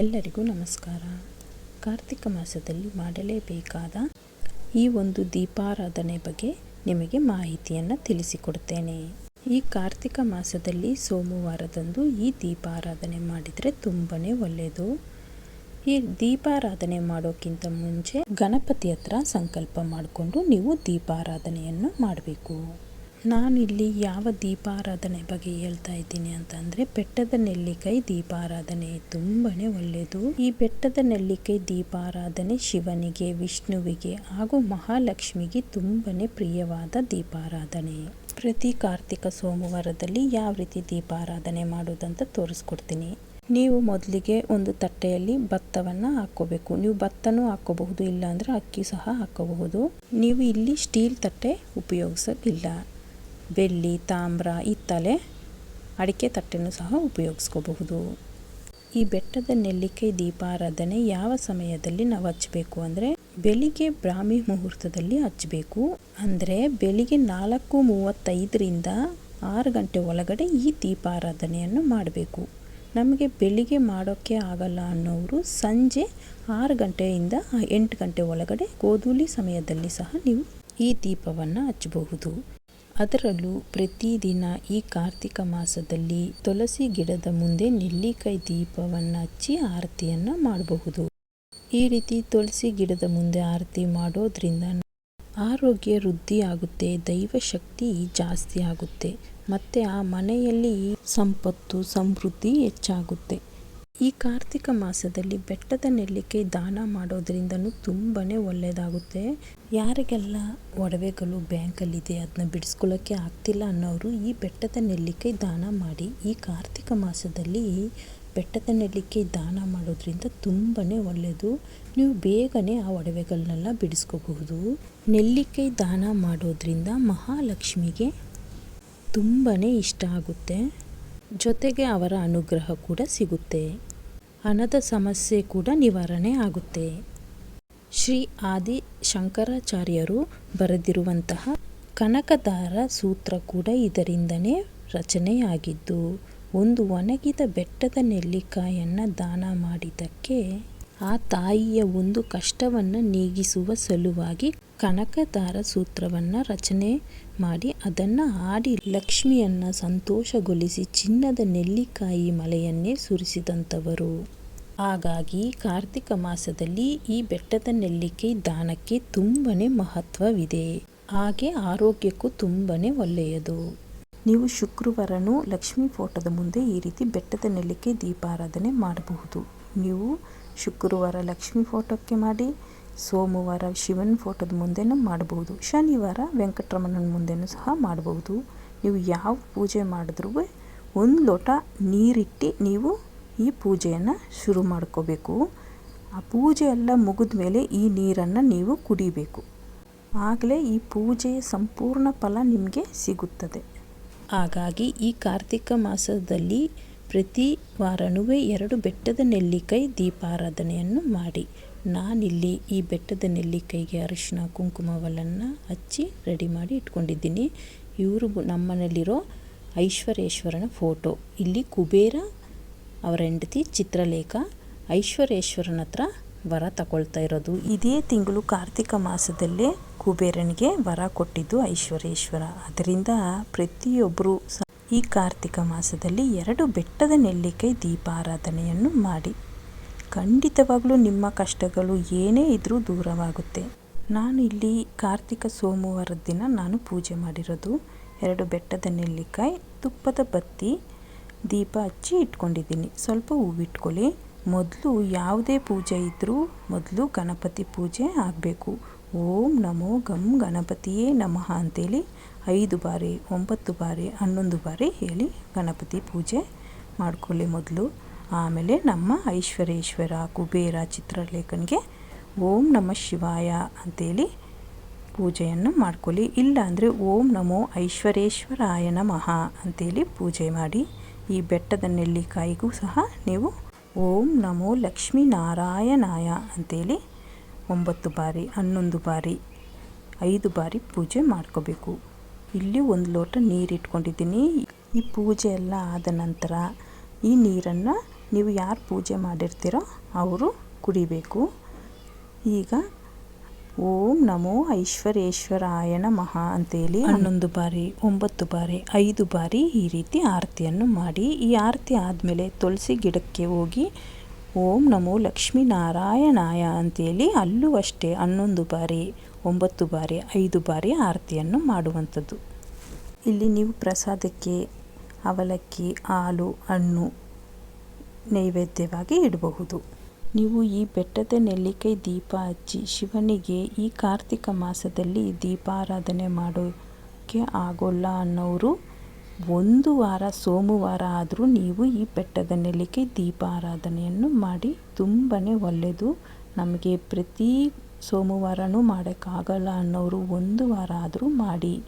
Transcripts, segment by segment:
ಎಲ್ಲರಿಗೂ ನಮಸ್ಕಾರ. ಕಾರ್ತಿಕ ಮಾಸದಲ್ಲಿ ಮಾಡಲೇಬೇಕಾದ ಈ ಒಂದು ದೀಪಾರಾಧನೆ ಬಗ್ಗೆ ನಿಮಗೆ ಮಾಹಿತಿಯನ್ನು ತಿಳಿಸಿಕೊಡ್ತೇನೆ. ಈ ಕಾರ್ತಿಕ ಮಾಸದಲ್ಲಿ ಸೋಮವಾರದಂದು ಈ ದೀಪಾರಾಧನೆ ಮಾಡಿದರೆ ತುಂಬಾ ಒಳ್ಳೆಯದು. ಈ ದೀಪಾರಾಧನೆ ಮಾಡೋಕ್ಕಿಂತ ಮುಂಚೆ ಗಣಪತಿ ಹತ್ರ ಸಂಕಲ್ಪ ಮಾಡಿಕೊಂಡು ನೀವು ದೀಪಾರಾಧನೆಯನ್ನು ಮಾಡಬೇಕು. ನಾನಿಲ್ಲಿ ಯಾವ ದೀಪಾರಾಧನೆ ಬಗ್ಗೆ ಹೇಳ್ತಾ ಇದ್ದೀನಿ ಅಂತಂದರೆ ಬೆಟ್ಟದ ನೆಲ್ಲಿಕಾಯಿ ದೀಪಾರಾಧನೆ. ತುಂಬಾ ಒಳ್ಳೆಯದು ಈ ಬೆಟ್ಟದ ನೆಲ್ಲಿಕಾಯಿ ದೀಪಾರಾಧನೆ ಶಿವನಿಗೆ, ವಿಷ್ಣುವಿಗೆ ಹಾಗೂ ಮಹಾಲಕ್ಷ್ಮಿಗೆ ತುಂಬಾನೇ ಪ್ರಿಯವಾದ ದೀಪಾರಾಧನೆ. ಪ್ರತಿ ಕಾರ್ತಿಕ ಸೋಮವಾರದಲ್ಲಿ ಯಾವ ರೀತಿ ದೀಪಾರಾಧನೆ ಮಾಡೋದಂತ ತೋರಿಸ್ಕೊಡ್ತೀನಿ. ನೀವು ಮೊದಲಿಗೆ ಒಂದು ತಟ್ಟೆಯಲ್ಲಿ ಭತ್ತವನ್ನು ಹಾಕ್ಕೋಬೇಕು. ನೀವು ಭತ್ತನೂ ಹಾಕ್ಕೋಬಹುದು, ಇಲ್ಲಾಂದರೆ ಅಕ್ಕಿ ಸಹ ಹಾಕ್ಕೋಬಹುದು. ನೀವು ಇಲ್ಲಿ ಸ್ಟೀಲ್ ತಟ್ಟೆ ಉಪಯೋಗಿಸೋಕ್ಕಿಲ್ಲ ಬೆಳ್ಳಿ, ತಾಮ್ರ ಇತ್ತಲೆ ಅಡಿಕೆ ತಟ್ಟೆನೂ ಸಹ ಉಪಯೋಗಿಸ್ಕೋಬಹುದು. ಈ ಬೆಟ್ಟದ ನೆಲ್ಲಿಕಾಯಿ ದೀಪಾರಾಧನೆ ಯಾವ ಸಮಯದಲ್ಲಿ ನಾವು ಹಚ್ಚಬೇಕು ಅಂದರೆ ಬೆಳಿಗ್ಗೆ ಬ್ರಾಹ್ಮಿ ಮುಹೂರ್ತದಲ್ಲಿ ಹಚ್ಚಬೇಕು. ಅಂದರೆ ಬೆಳಿಗ್ಗೆ ನಾಲ್ಕು ಮೂವತ್ತೈದರಿಂದ ಆರು ಗಂಟೆ ಒಳಗಡೆ ಈ ದೀಪಾರಾಧನೆಯನ್ನು ಮಾಡಬೇಕು. ನಮಗೆ ಬೆಳಿಗ್ಗೆ ಮಾಡೋಕ್ಕೆ ಆಗಲ್ಲ ಅನ್ನೋರು ಸಂಜೆ ಆರು ಗಂಟೆಯಿಂದ ಎಂಟು ಗಂಟೆ ಒಳಗಡೆ ಗೋಧೂಲಿ ಸಮಯದಲ್ಲಿ ಸಹ ನೀವು ಈ ದೀಪವನ್ನು ಹಚ್ಚಬಹುದು. ಅದರಲ್ಲೂ ಪ್ರತಿದಿನ ಈ ಕಾರ್ತಿಕ ಮಾಸದಲ್ಲಿ ತುಳಸಿ ಗಿಡದ ಮುಂದೆ ನೆಲ್ಲಿಕಾಯಿ ದೀಪವನ್ನು ಹಚ್ಚಿ ಆರತಿಯನ್ನು ಮಾಡಬಹುದು. ಈ ರೀತಿ ತುಳಸಿ ಗಿಡದ ಮುಂದೆ ಆರತಿ ಮಾಡೋದ್ರಿಂದ ಆರೋಗ್ಯ ವೃದ್ಧಿ ಆಗುತ್ತೆ ದೈವ ಶಕ್ತಿ ಜಾಸ್ತಿ ಆಗುತ್ತೆ, ಮತ್ತು ಆ ಮನೆಯಲ್ಲಿ ಸಂಪತ್ತು, ಸಮೃದ್ಧಿ ಹೆಚ್ಚಾಗುತ್ತೆ. ಈ ಕಾರ್ತಿಕ ಮಾಸದಲ್ಲಿ ಬೆಟ್ಟದ ನೆಲ್ಲಿಕಾಯಿ ದಾನ ಮಾಡೋದ್ರಿಂದನೂ ತುಂಬಾ ಒಳ್ಳೆಯದಾಗುತ್ತೆ ಯಾರಿಗೆಲ್ಲ ಒಡವೆಗಳು ಬ್ಯಾಂಕಲ್ಲಿದೆ ಅದನ್ನ ಬಿಡಿಸ್ಕೊಳ್ಳೋಕ್ಕೆ ಆಗ್ತಿಲ್ಲ ಅನ್ನೋರು ಈ ಬೆಟ್ಟದ ನೆಲ್ಲಿಕಾಯಿ ದಾನ ಮಾಡಿ ಈ ಕಾರ್ತಿಕ ಮಾಸದಲ್ಲಿ ಬೆಟ್ಟದ ನೆಲ್ಲಿಕಾಯಿ ದಾನ ಮಾಡೋದ್ರಿಂದ ತುಂಬಾ ಒಳ್ಳೆಯದು ನೀವು ಬೇಗನೆ ಆ ಒಡವೆಗಳನ್ನೆಲ್ಲ ಬಿಡಿಸ್ಕೋಬಹುದು. ನೆಲ್ಲಿಕಾಯಿ ದಾನ ಮಾಡೋದ್ರಿಂದ ಮಹಾಲಕ್ಷ್ಮಿಗೆ ತುಂಬಾ ಇಷ್ಟ ಆಗುತ್ತೆ. ಜೊತೆಗೆ ಅವರ ಅನುಗ್ರಹ ಕೂಡ ಸಿಗುತ್ತೆ. ಹಣದ ಸಮಸ್ಯೆ ಕೂಡ ನಿವಾರಣೆ ಆಗುತ್ತೆ. ಶ್ರೀ ಆದಿ ಶಂಕರಾಚಾರ್ಯರು ಬರೆದಿರುವಂತಹ ಕನಕದಾರ ಸೂತ್ರ ಕೂಡ ಇದರಿಂದನೇ ರಚನೆಯಾಗಿದ್ದು, ಒಂದು ಒಣಗಿದ ಬೆಟ್ಟದ ನೆಲ್ಲಿಕಾಯನ್ನು ದಾನ ಮಾಡಿದ್ದಕ್ಕೆ ಆ ತಾಯಿಯ ಒಂದು ಕಷ್ಟವನ್ನು ನೀಗಿಸುವ ಸಲುವಾಗಿ ಕನಕದಾರ ಸೂತ್ರವನ್ನು ರಚನೆ ಮಾಡಿ ಅದನ್ನು ಹಾಡಿ ಲಕ್ಷ್ಮಿಯನ್ನು ಸಂತೋಷಗೊಳಿಸಿ ಚಿನ್ನದ ನೆಲ್ಲಿಕಾಯಿ ಮಲೆಯನ್ನೇ ಸುರಿಸಿದಂಥವರು. ಹಾಗಾಗಿ ಕಾರ್ತಿಕ ಮಾಸದಲ್ಲಿ ಈ ಬೆಟ್ಟದ ನೆಲ್ಲಿಕಾಯಿ ದಾನಕ್ಕೆ ತುಂಬನೇ ಮಹತ್ವವಿದೆ. ಹಾಗೆ ಆರೋಗ್ಯಕ್ಕೂ ತುಂಬನೇ ಒಳ್ಳೆಯದು. ನೀವು ಶುಕ್ರವಾರನು ಲಕ್ಷ್ಮೀ ಫೋಟೋದ ಮುಂದೆ ಈ ರೀತಿ ಬೆಟ್ಟದ ನೆಲ್ಲಿಕಾಯಿ ದೀಪಾರಾಧನೆ ಮಾಡಬಹುದು. ನೀವು ಶುಕ್ರವಾರ ಲಕ್ಷ್ಮಿ ಫೋಟೋಕ್ಕೆ ಮಾಡಿ, ಸೋಮವಾರ ಶಿವನ ಫೋಟೋದ ಮುಂದೆನೂ ಮಾಡಬಹುದು ಶನಿವಾರ ವೆಂಕಟರಮಣನ ಮುಂದೆನೂ ಸಹ ಮಾಡಬಹುದು ನೀವು ಯಾವ ಪೂಜೆ ಮಾಡಿದ್ರೂ ಒಂದು ಲೋಟ ನೀರಿಟ್ಟು ನೀವು ಈ ಪೂಜೆಯನ್ನು ಶುರು ಮಾಡ್ಕೋಬೇಕು. ಆ ಪೂಜೆ ಎಲ್ಲ ಮುಗಿದ ಮೇಲೆ ಈ ನೀರನ್ನು ನೀವು ಕುಡಿಬೇಕು. ಆಗಲೇ ಈ ಪೂಜೆಯ ಸಂಪೂರ್ಣ ಫಲ ನಿಮಗೆ ಸಿಗುತ್ತದೆ. ಹಾಗಾಗಿ ಈ ಕಾರ್ತಿಕ ಮಾಸದಲ್ಲಿ ಪ್ರತಿ ವಾರನೂ ಎರಡು ಬೆಟ್ಟದ ನೆಲ್ಲಿಕಾಯಿ ದೀಪಾರಾಧನೆಯನ್ನು ಮಾಡಿ. ನಾನಿಲ್ಲಿ ಈ ಬೆಟ್ಟದ ನೆಲ್ಲಿಕಾಯಿಗೆ ಅರಿಶಿನ ಕುಂಕುಮವಲನ್ನು ಹಚ್ಚಿ ರೆಡಿ ಮಾಡಿ ಇಟ್ಕೊಂಡಿದ್ದೀನಿ. ಇವರು ನಮ್ಮನೇಲಿರೋ ಐಶ್ವರೇಶ್ವರನ ಫೋಟೋ. ಇಲ್ಲಿ ಕುಬೇರ, ಅವರ ಹೆಂಡತಿ ಚಿತ್ರಲೇಖ, ಐಶ್ವರೇಶ್ವರನ ಹತ್ರ ವರ ತಗೊಳ್ತಾ ಇರೋದು. ಇದೇ ತಿಂಗಳು ಕಾರ್ತಿಕ ಮಾಸದಲ್ಲೇ ಕುಬೇರನಿಗೆ ವರ ಕೊಟ್ಟಿದ್ದು ಐಶ್ವರೇಶ್ವರ. ಅದರಿಂದ ಪ್ರತಿಯೊಬ್ಬರು ಈ ಕಾರ್ತಿಕ ಮಾಸದಲ್ಲಿ ಎರಡು ಬೆಟ್ಟದ ನೆಲ್ಲಿಕಾಯಿ ದೀಪಾರಾಧನೆಯನ್ನು ಮಾಡಿ. ಖಂಡಿತವಾಗಲೂ ನಿಮ್ಮ ಕಷ್ಟಗಳು ಏನೇ ಇದ್ದರೂ ದೂರವಾಗುತ್ತೆ. ನಾನು ಇಲ್ಲಿ ಕಾರ್ತಿಕ ಸೋಮವಾರದ ದಿನ ನಾನು ಪೂಜೆ ಮಾಡಿರೋದು ಎರಡು ಬೆಟ್ಟದ ನೆಲ್ಲಿಕಾಯಿ ತುಪ್ಪದ ಬತ್ತಿ, ದೀಪ ಹಚ್ಚಿ ಇಟ್ಕೊಂಡಿದ್ದೀನಿ. ಸ್ವಲ್ಪ ಹೂವಿಟ್ಕೊಳ್ಳಿ ಮೊದಲು ಯಾವುದೇ ಪೂಜೆ ಇದ್ದರೂ ಮೊದಲು ಗಣಪತಿ ಪೂಜೆ ಆಗಬೇಕು. ಓಂ ನಮೋ ಗಂ ಗಣಪತಿಯೇ ನಮಃ ಅಂತೇಳಿ ಐದು ಬಾರಿ, ಒಂಬತ್ತು ಬಾರಿ, ಹನ್ನೊಂದು ಬಾರಿ ಹೇಳಿ ಗಣಪತಿ ಪೂಜೆ ಮಾಡ್ಕೊಳ್ಳಿ ಮೊದಲು. ಆಮೇಲೆ ನಮ್ಮ ಐಶ್ವರೇಶ್ವರ ಕುಬೇರ ಚಿತ್ರಲೇಖನಿಗೆ ಓಂ ನಮ ಶಿವಾಯ ಅಂತೇಳಿ ಪೂಜೆಯನ್ನು ಮಾಡ್ಕೊಳ್ಳಿ. ಇಲ್ಲಾಂದರೆ ಓಂ ನಮೋ ಐಶ್ವರೇಶ್ವರಾಯ ನಮಃ ಅಂತೇಳಿ ಪೂಜೆ ಮಾಡಿ ಈ ಬೆಟ್ಟದ ನೆಲ್ಲಿಕಾಯಿಗೂ ಸಹ ನೀವು ಓಂ ನಮೋ ಲಕ್ಷ್ಮೀ ನಾರಾಯಣಾಯ ಅಂತೇಳಿ ಒಂಬತ್ತು ಬಾರಿ, ಹನ್ನೊಂದು ಬಾರಿ, ಐದು ಬಾರಿ ಪೂಜೆ ಮಾಡ್ಕೋಬೇಕು. ಇಲ್ಲಿ ಒಂದು ಲೋಟ ನೀರು ಇಟ್ಕೊಂಡಿದ್ದೀನಿ ಈ ಪೂಜೆ ಎಲ್ಲ ಆದ ನಂತರ ಈ ನೀರನ್ನು ನೀವು ಯಾರು ಪೂಜೆ ಮಾಡಿರ್ತೀರೋ ಅವರು ಕುಡಿಬೇಕು. ಈಗ ಓಂ ನಮೋ ಐಶ್ವರ್ಯೇಶ್ವರಾಯನ ಮಹಾ ಅಂತೇಳಿ ಹನ್ನೊಂದು ಬಾರಿ, ಒಂಬತ್ತು ಬಾರಿ, ಐದು ಬಾರಿ ಈ ರೀತಿ ಆರತಿಯನ್ನು ಮಾಡಿ. ಈ ಆರತಿ ಆದಮೇಲೆ ತುಳಸಿ ಗಿಡಕ್ಕೆ ಹೋಗಿ ಓಂ ನಮೋ ಲಕ್ಷ್ಮೀನಾರಾಯಣಾಯ ಅಂತೇಳಿ ಅಲ್ಲೂ ಅಷ್ಟೇ ಹನ್ನೊಂದು ಬಾರಿ, ಒಂಬತ್ತು ಬಾರಿ, ಐದು ಬಾರಿ ಆರತಿಯನ್ನು ಮಾಡುವಂಥದ್ದು. ಇಲ್ಲಿ ನೀವು ಪ್ರಸಾದಕ್ಕೆ, ಅವಲಕ್ಕಿ, ಹಾಲು, ಹಣ್ಣು ನೈವೇದ್ಯವಾಗಿ ಇಡಬಹುದು. ನೀವು ಈ ಬೆಟ್ಟದ ನೆಲ್ಲಿಕೈ ದೀಪ ಹಚ್ಚಿ ಶಿವನಿಗೆ ಈ ಕಾರ್ತಿಕ ಮಾಸದಲ್ಲಿ ದೀಪಾರಾಧನೆ ಮಾಡೋಕ್ಕೆ ಆಗೋಲ್ಲ ಅನ್ನೋರು ಒಂದು ವಾರ, ಸೋಮವಾರ ಆದರೂ ನೀವು ಈ ಬೆಟ್ಟದ ನೆಲ್ಲಿಗೆ ದೀಪ ಆರಾಧನೆಯನ್ನು ಮಾಡಿ ತುಂಬಾ ಒಳ್ಳೆಯದು. ನಮಗೆ ಪ್ರತಿ ಸೋಮವಾರನೂ ಮಾಡೋಕ್ಕಾಗಲ್ಲ ಅನ್ನೋರು ಒಂದು ವಾರ ಆದರೂ ಮಾಡಿ.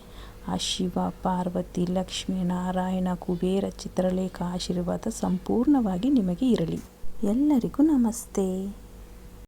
ಆ ಶಿವ, ಪಾರ್ವತಿ, ಲಕ್ಷ್ಮೀ, ನಾರಾಯಣ, ಕುಬೇರ, ಚಿತ್ರಲೇಖ ಆಶೀರ್ವಾದ ಸಂಪೂರ್ಣವಾಗಿ ನಿಮಗೆ ಇರಲಿ. ಎಲ್ಲರಿಗೂ ನಮಸ್ತೆ.